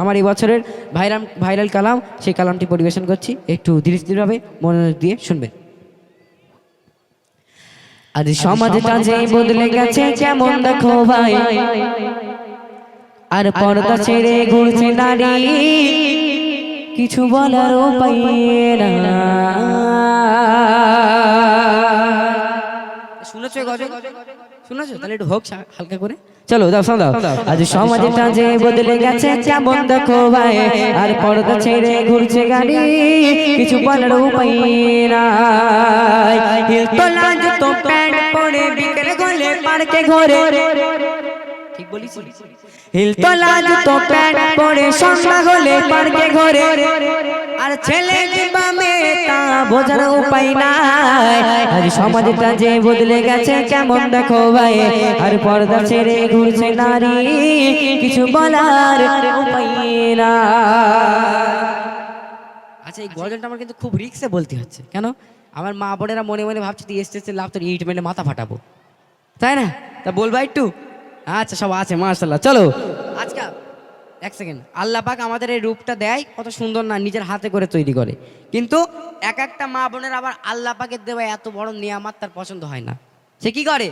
আমার এই বছরের ভাইরাম ভাইরাল কালাম সেই কালামটি পরিবেশন করছি। একটু ধীরে ধীরেভাবে মনোযোগ দিয়ে শুনবেন। আজ সমাজটা যে বদলে গেছে কেমন দেখো ভাই। আর পর্দা ছেড়ে ঘুরছে নারী। কিছু বলার উপায় না। শুনেছো গজল? শুনেছো? তাহলে একটু হোক হালকা করে। চলো দাও শোনাও আজ সমাজটা যে বদলে গেছে কেমন দেখো ভাই? আর পর্দা ছেড়ে ঘুরছে গাড়ি কিছু বলার উপায় নাই। হিল তোলা জুতো প্যান্ট পরে বিকেলে গলে পার্কে ঘরে। ঠিক বলিস হিল তোলা জুতো প্যান্ট পরে সন্ধ্যা হলে পার্কে ঘরে। আর ছেলে কিংবা মেয়ে তা বোঝার উপায় নাই। আজ সমাজটা যে বদলে গেছে কেমন দেখো ভাই? আর পর্দা ছেড়ে ঘুরছে নারী কিছু বলার উপায় না আচ্ছা এই গজলটা আমার কিন্তু খুব রিক্সে বলতে হচ্ছে। কেন? আমার মা বোনেরা মনে মনে ভাবছে তুই এসতে এসতে লাভ তোর ইট মেলে মাথা ফাটাবো। তাই না? তা বলবা একটু? আচ্ছা সব আছে মার্শাল্লাহ চলো। এক সেকেন্ড আল্লাহ পাক আমাদের এই রূপটা দেয় কত সুন্দর না নিজের হাতে করে তৈরি করে। কিন্তু এক একটা মা বোনের আবার আল্লাহ পাকের দেওয়া এত বড় নিয়ামাত তার পছন্দ হয় না। সে কি করে?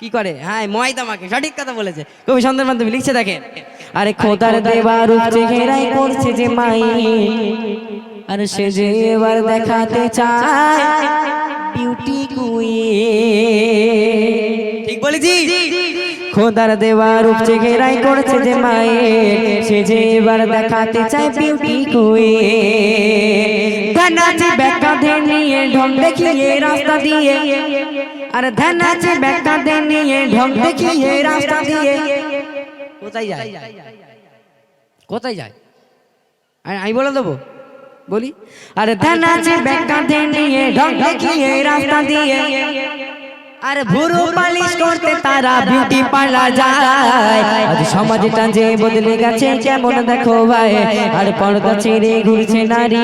কি করে? হ্যাঁ ময়দা মাকে সঠিক কথা বলেছে। কবি সন্ধ্যের মাধ্যমে লিখছে দেখেন। আরে খোদার দেবা রূপ চেহারাই করছে যে মাই আর সে যে এবার দেখাতে চায় বিউটি কুইন ঠিক বলেছি খোদার দেওয়া রূপ চেহারাই করছে যে মায়ে সে যে এবার দেখাতে চায় বিউটি কুয়ে ধানাচে ব্যাকা ধে নিয়ে, ঢং দেখিয়ে রাস্তা দিয়ে। আর ধানাচে ব্যাকা ধে নিয়ে, ঢং দেখিয়ে রাস্তা দিয়ে। কোথায় যায়? কোথায় যায়? আমি বলে দেবো? বলি? আরে ধানাচে ব্যাকা ধে নিয়ে, ঢং দেখিয়ে রাস্তা দিয়ে। আর ভুরু পালিশ করতে তারা বিউটি পার্লার যায়। আজ সমাজটা যে বদলে গেছে কেমন দেখো ভাই? আর পর্দা ছেড়ে ঘুরছে নারী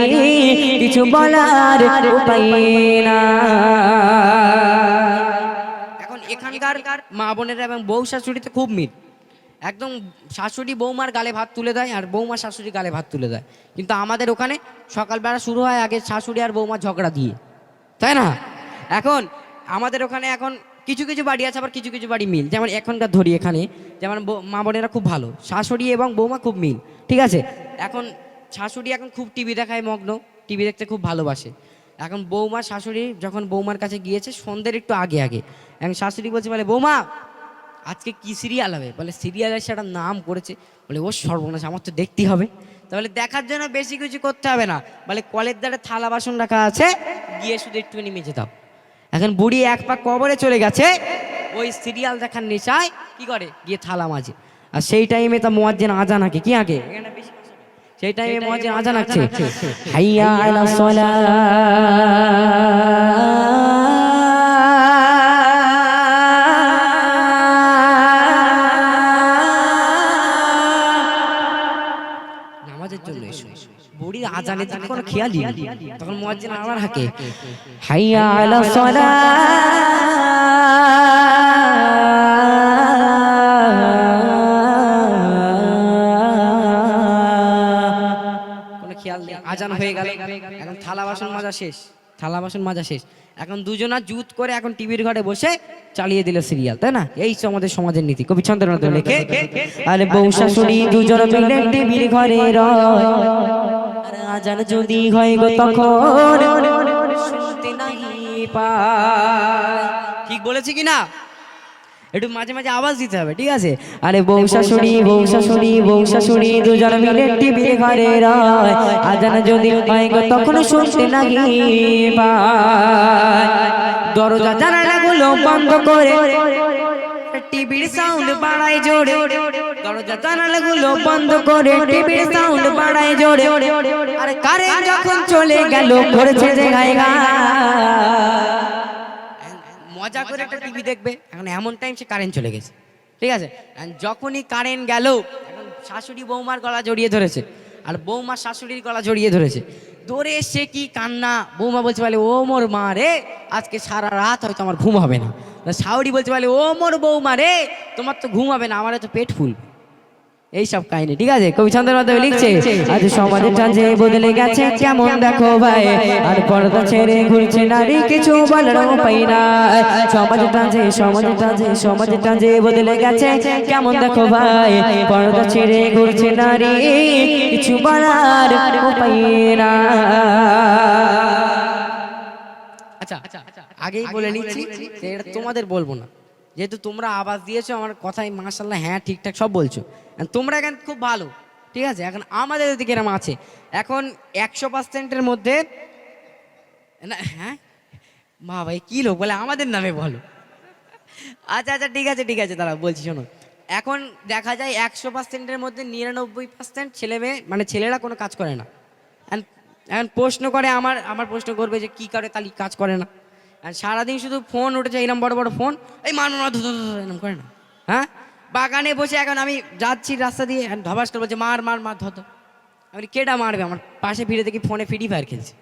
কিছু বলার উপায় না। এখন এখানকার মা বোনেরা এবং বউ শাশুড়িতে খুব মিল। একদম শাশুড়ি বৌমার গালে ভাত তুলে দেয় আর বৌমা শাশুড়ি গালে ভাত তুলে দেয়। কিন্তু আমাদের ওখানে সকালবেলা শুরু হয় আগে শাশুড়ি আর বৌমা ঝগড়া দিয়ে। তাই না? এখন আমাদের ওখানে এখন কিছু কিছু বাড়ি আছে, আবার কিছু কিছু বাড়ি মিল। যেমন এখনকার ধরি এখানে, যেমন মা বোনেরা খুব ভালো, শাশুড়ি এবং বৌমা খুব মিল, ঠিক আছে? এখন শাশুড়ি এখন খুব টিভি দেখায় মগ্ন, টিভি দেখতে খুব ভালোবাসে। এখন বৌমা, শাশুড়ি যখন বৌমার কাছে গিয়েছে, সন্ধ্যের একটু আগে আগে, এখন শাশুড়ি বলছে, বলে, বৌমা, আজকে কি সিরিয়াল হবে? বলে সিরিয়ালের সেটা নাম করেছে। বলে ও সর্বনাশ, আমার তো দেখতেই হবে। তাহলে দেখার জন্য বেশি কিছু করতে হবে না। বলে, কলের দ্বারে থালা বাসন রাখা আছে, গিয়ে শুধু একটুখানি মেজে দাও। এখন বুড়ি এক পা কবরে চলে গেছে ওই সিরিয়াল দেখার নেশায় কি করে? গিয়ে থালা মাঝে আর সেই টাইমে তো মোয়াজ্জেন আজান আঁকে কি আঁকে? সেই টাইমে মোয়াজ্জেন আজান আঁকছে। হাইয়া আলা নামাজের আজানের দিকে কোনো খেয়ালই তখন মুয়াজ্জিন আবার হাঁকে। হাইয়া আলা কোনো খেয়াল নেই। আজান হয়ে গেল। এখন থালা বাসন মাজা শেষ। থালা বাসন মাজা শেষ। এখন দুজনা জুত করে এখন টিভির ঘরে বসে চালিয়ে দিল সিরিয়াল তাই না? এই তো আমাদের সমাজের নীতি। কবি চন্দ্রনাথ লেখে আরে বউ শাশুড়ি দুজন মিলে টিভির ঘরে রয়। আজান যদি হয় গো তখন শুনতে নাই পায় ঠিক বলেছি কি না? একটু মাঝে মাঝে আওয়াজ দিতে হবে ঠিক আছে? আরে বউ শাশুড়ি বউ শাশুড়ি বউ শাশুড়ি দুজন মিলে টিভির ঘরে রয়। আজান যদি হয় গো তখন শুনতে নাই পায় দরজা জানালাগুলো বন্ধ করে টিভির সাউন্ড বাড়ায় জোরে। দরজা বন্ধ করে টিভির সাউন্ড বাড়ায় জোরে। আর কারেন্ট যখন চলে গেল গায়ে গা। মজা করে একটা টিভি দেখবে, এখন এমন টাইম সে কারেন্ট চলে গেছে। ঠিক আছে? যখনই কারেন্ট গেল শাশুড়ি বৌমার গলা জড়িয়ে ধরেছে। আর বৌমা শাশুড়ির গলা জড়িয়ে ধরেছে। দৌড়ে সে কি কান্না? বৌমা বলছে বলে, ও মোর মা রে, আজকে সারা রাত হয়তো আমার ঘুম হবে না। সাউরি বলছে বলে, ও মোর বৌমা রে, তোমার তো ঘুম হবে না, আমার তো পেট ফুল। এইসব কাহিনী, ঠিক আছে? কবি ছন্দের মাধ্যমে লিখছে, আজ সমাজটা যে বদলে গেছে, কেমন দেখো ভাই, আর পর্দা ছেড়ে ঘুরছে নারী, কিছু বলার উপায় নাই। সমাজটা যে সমাজটা যে সমাজটা যে বদলে গেছে, কেমন দেখো ভাই, পর্দা ছেড়ে ঘুরছে নারী কিছু বলার উপায় আচ্ছা আগেই বলে নিচ্ছি এটা তোমাদের বলব না। যেহেতু তোমরা আওয়াজ দিয়েছ, আমার কথাই মাশাল্লাহ হ্যাঁ ঠিকঠাক সব বলছো। তোমরা এখন খুব ভালো, ঠিক আছে? এখন আমাদের দিকে এরম আছে। এখন একশো পার্সেন্টের মধ্যে, না হ্যাঁ? মা ভাই, কী লোক বলে আমাদের নামে বলো। আচ্ছা আচ্ছা ঠিক আছে ঠিক আছে দাঁড়া বলছি, শোনো। এখন দেখা যায় একশো পার্সেন্টের মধ্যে নিরানব্বই পার্সেন্ট ছেলে মেয়ে মানে ছেলেরা কোনো কাজ করে না। এখন প্রশ্ন করে আমার আমার প্রশ্ন করবে যে কি করে তাহলে কাজ করে না। সারাদিন শুধু ফোন উঠেছে এরকম বড় বড় ফোন এই মান ধু, এরম করে না। হ্যাঁ? বাগানে বসে এখন আমি যাচ্ছি রাস্তা দিয়ে ধবাস করব যে মার মার মার ধর। আমি কেডা মারবে? আমার পাশে ফিরে দেখি ফোনে ফ্রি ফায়ার খেলছে।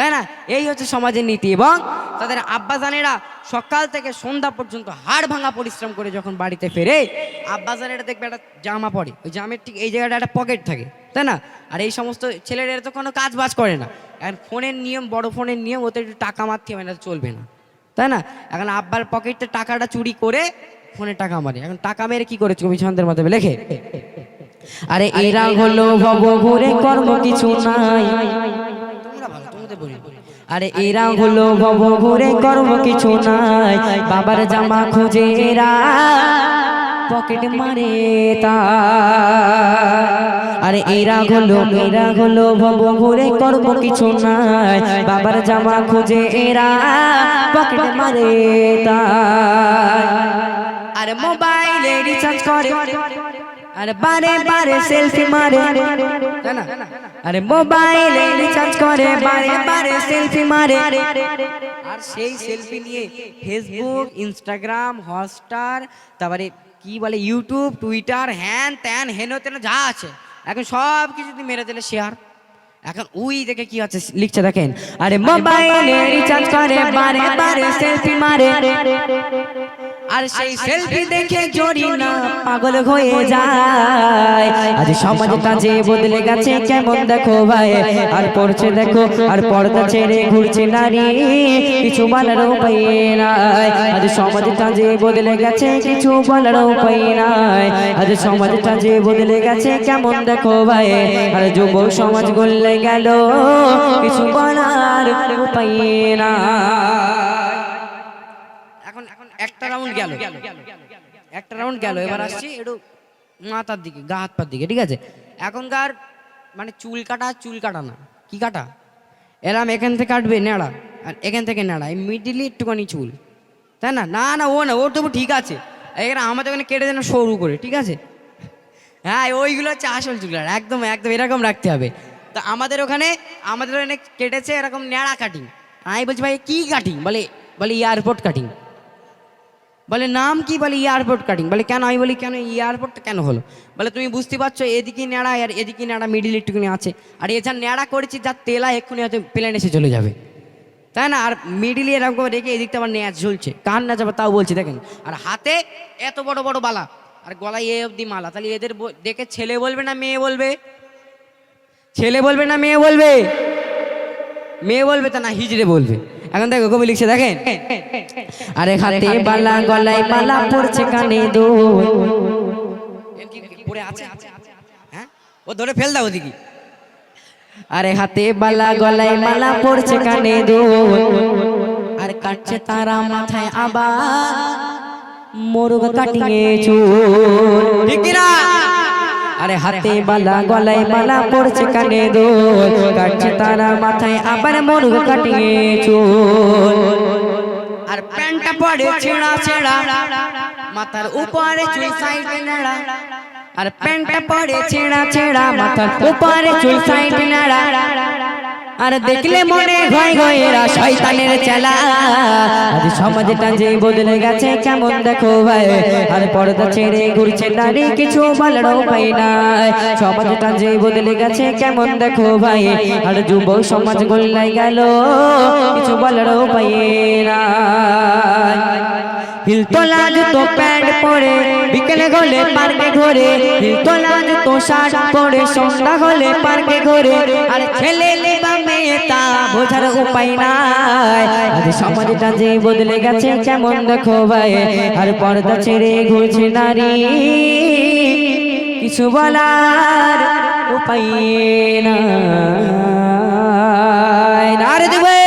তাই না? এই হচ্ছে সমাজের নীতি এবং তাদের আব্বাজানেরা সকাল থেকে সন্ধ্যা পর্যন্ত হাড় ভাঙা পরিশ্রম করে যখন বাড়িতে ফেরে আব্বাজানেরা দেখবে একটা জামা পরে। ওই জামের ঠিক এই জায়গাটা একটা পকেট থাকে তাই না? আর এই সমস্ত ছেলেরা তো কোনো কাজ বাজ করে না। এখন ফোনের নিয়ম বড় ফোনের নিয়ম ওতে একটু টাকা মারতে হবে না চলবে না। তাই না? এখন আব্বার পকেটে টাকাটা চুরি করে ফোনে টাকা মারে। এখন টাকা মেরে কি করে কবি ছন্দের মাধ্যমে লেখে। আরে এরা হলো ভব ঘুরে কর্ম কিছু নাই। আরে এরা হলো ভব ঘুরে কর্ম কিছু নাই বাবার জামা খুঁজে এরা পকেট মারে তা। আরে এরা হলো এরা হলো ভব ঘুরে কর্ম কিছু নাই বাবার জামা খুঁজে এরা পকেট মারে তা। আরে মোবাইলে রিচার্জ করে। আরে বারে বারে সেলফি মারে। না? আরে মোবাইলে রিচার্জ করে, বারে বারে সেলফি মারে। আর সেই সেলফি নিয়ে ফেসবুক ইনস্টাগ্রাম হটস্টার তারপরে কি বলে ইউটিউব টুইটার হ্যান ত্যান, হেন তেন, যা আছে। এখন সব কিছু তুমি মেরে দিলে শেয়ার এখন উই দেখে কি হচ্ছে লিখছে দেখেন। আরে মোবাইলে রিচার্জ করে বারে বারে সেলফি মারে আর সেই সেলফি দেখে জড়ি না পাগল হয়ে যায়। আজ সমাজটা যে বদলে গেছে কেমন দেখো ভাই? আর পড়ছে দেখো আর পর্দা ছেড়ে ঘুরছে নারী। কিছু বলার উপায় নাই। আজ সমাজটা যে বদলে গেছে কিছু বলার উপায় নাই। আজ সমাজটা যে বদলে গেছে কেমন দেখো ভাই? আর যুব সমাজ গলে গেল। কিছু বলার উপায় নাই। এখন একটা রাউন্ড গেল। একটা রাউন্ড গেল। এবার আসছি একটু মাথার দিকে, গা হাত দিকে, ঠিক আছে? এখনকার মানে চুল কাটা চুল কাটা না। কি কাটা? এরাম এখান থেকে কাটবে নেড়া আর এখান থেকে নেড়া এই মিডিলে একটুখানি চুল। তাই না? না না, ও না ও তবু ঠিক আছে। এখানে আমাদের ওখানে কেটে দেন সরু করে, ঠিক আছে? হ্যাঁ ওইগুলো হচ্ছে আসল চুল একদম একদম এরকম রাখতে হবে। তো আমাদের ওখানে আমাদের ওখানে কেটেছে এরকম ন্যাড়া কাটিং আমি বলছি, ভাই, কি কাটিং বলে বলে এয়ারপোর্ট কাটিং বলে, নাম কি? বলে এয়ারপোর্ট কাটিং বলে, কেন? আমি বলি, কেন এয়ারপোর্টটা কেন হলো? বলে, তুমি বুঝতে পারছ এদিকে ন্যাড়া আর এদিকে ন্যাড়া মিডিল একটুখানি আছে। আর এ যা ন্যাড়া করেছি, যার তেলা এক্ষুনি হয়তো প্লেন এসে চলে যাবে। তাই না? আর মিডিলে এরকম রেখে এদিকটা আবার ন্যাচ ঝুলছে। কান না যাবে তাও বলছি, দেখেন। আর হাতে এত বড় বড় বালা। আর গলায় এ অবধি মালা। তাহলে এদের দেখে ছেলে বলবে না মেয়ে বলবে? ছেলে বলবে না মেয়ে বলবে? মেয়ে বলবে তা না হিজড়ে বলবে। এখন দেখো কবি লিখছে দেখেন? আরে হাতে বালা গলায় মালা পড়ছে কানে দো পড়ে আছে? হ্যাঁ? ও ধরে ফেল দাও ওদিকে। আরে হাতে বালা গলায় মালা পড়ছে কানে দো আর কাটছে তারা মাথায় আবার মোরগ কাটিয়ে চুল। ঠিক না আরে হাতে বালা গলায় বালা পড়ছে কানে দোল কাটছে তারা মাথায় আবার মন কাটিয়ে চোল। আর প্যান্টটা পড়ে ছেঁড়া ছেঁড়া মাথার উপরে চুল সাইডে নেড়া আর প্যান্টটা পরে ছেঁড়া ছেঁড়া মাথার উপরে চুল সাইডে নেড়া। আর দেখলে মনে হয় গো এরা শয়তানের চেলা। আজ সমাজটা যে বদলে গেছে কেমন দেখো ভাই আর পর্দা ছেড়ে ঘুরছে নারী কিছু বলার উপায় নাই। সমাজটা যে বদলে গেছে কেমন দেখো ভাই আর যুব সমাজ গোল্লাই গেল কিছু বলার উপায় নাই। জুতো প্যান্ট পরে বিকেলে গলে পার্কে ঘোরে হিল তোলা জুতো শার্ট পরে সন্ধ্যা হলে পার্কে ঘোরে। আর ছেলে বা মেয়ে তা বোঝার উপায় নাই। আজ সমাজটা যে বদলে গেছে কেমন দেখো ভাই? আর পর্দা ছেড়ে ঘুরছে নারী। কিছু বলার উপায় না না দেবে